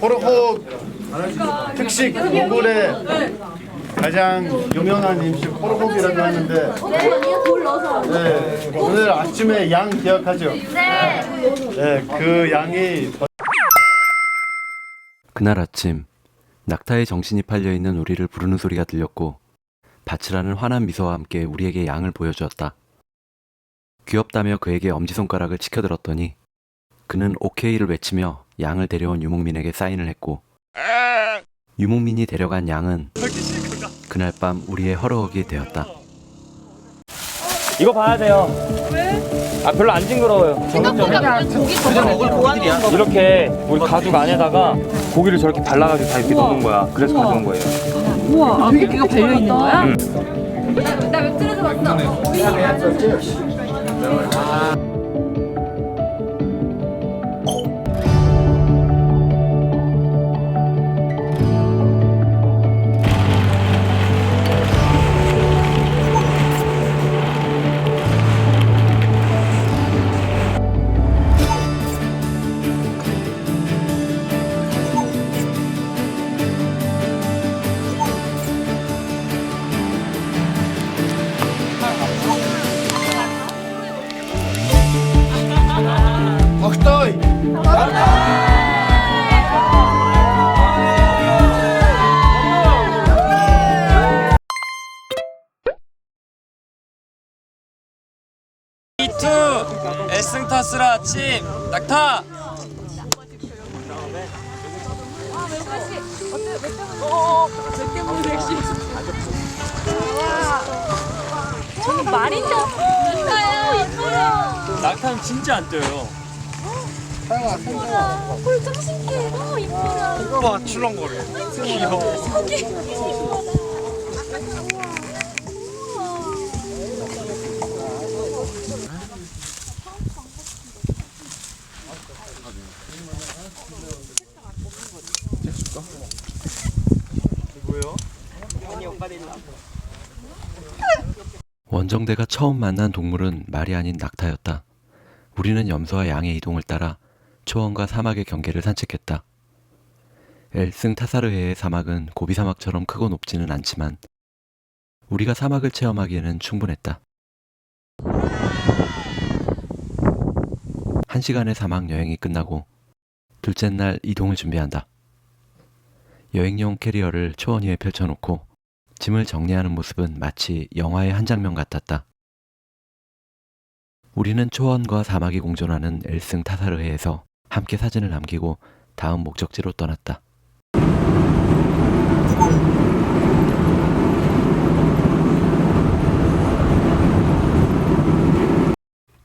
호르호 특식 몽골의 가장 유명한 음식 호르호이라고 하는데 네, 오늘 아침에 양 기억하죠? 네, 그 양이 그날 아침 낙타의 정신이 팔려 있는 우리를 부르는 소리가 들렸고 바치라는 환한 미소와 함께 우리에게 양을 보여주었다. 귀엽다며 그에게 엄지손가락을 치켜들었더니 그는 오케이를 외치며 양을 데려온 유목민에게 사인을 했고 유목민이 데려간 양은 그날 밤 우리의 허러하게 되었다. 이거 봐야 돼요. 왜? 아 별로 안 징그러워요. 생각보다 고기 더 먹을 고기들이야. 이렇게 우리 가죽 안에다가 고기를 저렇게 발라가지고 다 이렇게 넣는 거야. 그래서 가져온 거예요. 우와, 아, 고기가 발려 있는 거야? 나 웹툰에서 봤어. 에승타스라 아침 낙타. 저는 없어요. 이뻐요. 낙타는 진짜 안 떠요. 꿀좀 신기해. 너무 이뻐요. 와 출렁거려. 귀여워. 원정대가 처음 만난 동물은 말이 아닌 낙타였다. 우리는 염소와 양의 이동을 따라 초원과 사막의 경계를 산책했다. 엘승 타사르해의 사막은 고비 사막처럼 크고 높지는 않지만 우리가 사막을 체험하기에는 충분했다. 한 시간의 사막 여행이 끝나고 둘째 날 이동을 준비한다. 여행용 캐리어를 초원 위에 펼쳐놓고 짐을 정리하는 모습은 마치 영화의 한 장면 같았다. 우리는 초원과 사막이 공존하는 엘승 타사르해에서 함께 사진을 남기고 다음 목적지로 떠났다.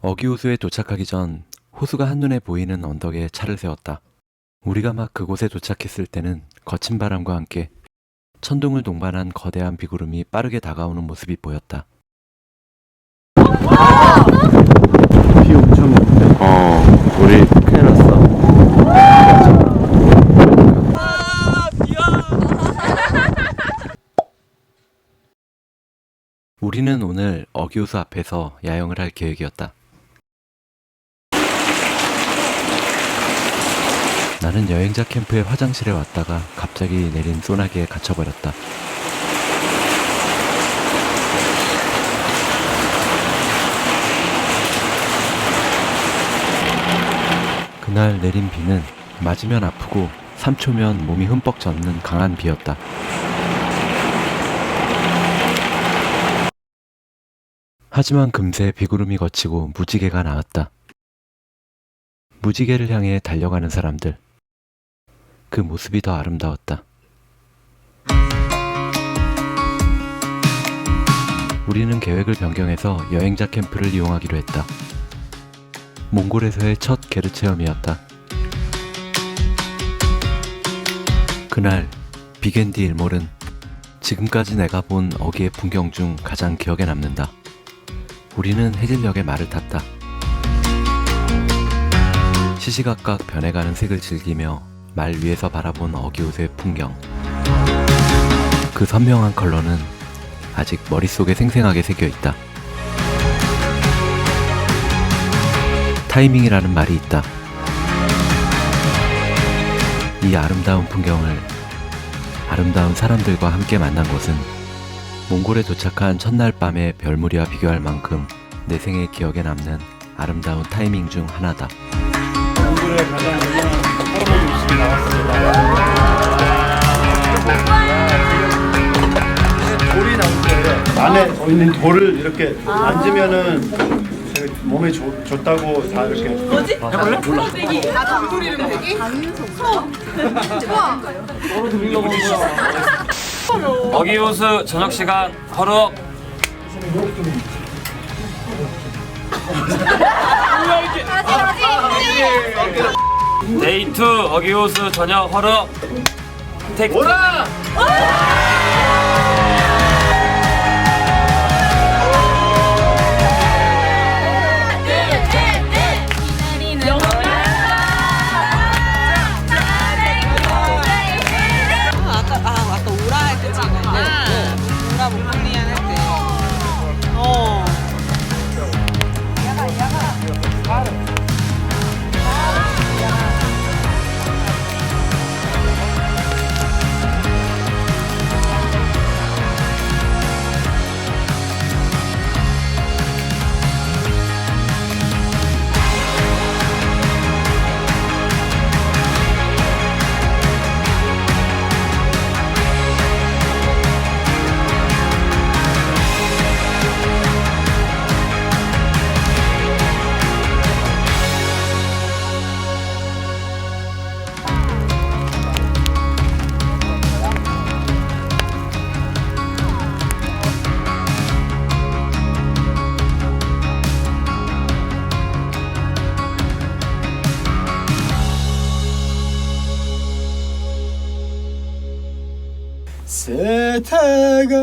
어기호수에 도착하기 전 호수가 한눈에 보이는 언덕에 차를 세웠다. 우리가 막 그곳에 도착했을 때는 거친 바람과 함께 천둥을 동반한 거대한 비구름이 빠르게 다가오는 모습이 보였다. 비 엄청 오는데 어, 우리 큰일 났어. 우리는 오늘 어기호수 앞에서 야영을 할 계획이었다. 나는 여행자 캠프의 화장실에 왔다가 갑자기 내린 소나기에 갇혀버렸다. 그날 내린 비는 맞으면 아프고 3초면 몸이 흠뻑 젖는 강한 비였다. 하지만 금세 비구름이 걷히고 무지개가 나왔다. 무지개를 향해 달려가는 사람들. 그 모습이 더 아름다웠다. 우리는 계획을 변경해서 여행자 캠프를 이용하기로 했다. 몽골에서의 첫 게르 체험이었다. 그날 비겐디 일몰은 지금까지 내가 본 어기의 풍경 중 가장 기억에 남는다. 우리는 해질녘에 말을 탔다. 시시각각 변해가는 색을 즐기며 말 위에서 바라본 어기옷의 풍경. 그 선명한 컬러는 아직 머릿속에 생생하게 새겨 있다. 타이밍이라는 말이 있다. 이 아름다운 풍경을 아름다운 사람들과 함께 만난 곳은 몽골에 도착한 첫날 밤의 별무리와 비교할 만큼 내 생의 기억에 남는 아름다운 타이밍 중 하나다. 돌이 나올 거예요. 안에 있는 돌을 이렇게 만지면은 되게 몸에 좋, 좋다고 다 이렇게. 뭐지? 해볼래? 몰라. 어기우스 저녁 시간 허르 데이트 어기우스 저녁 허르 테이크 오라! 세태가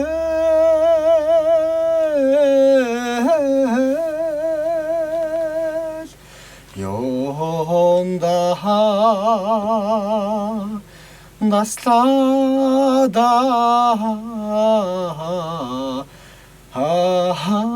연다 나스타다 아하하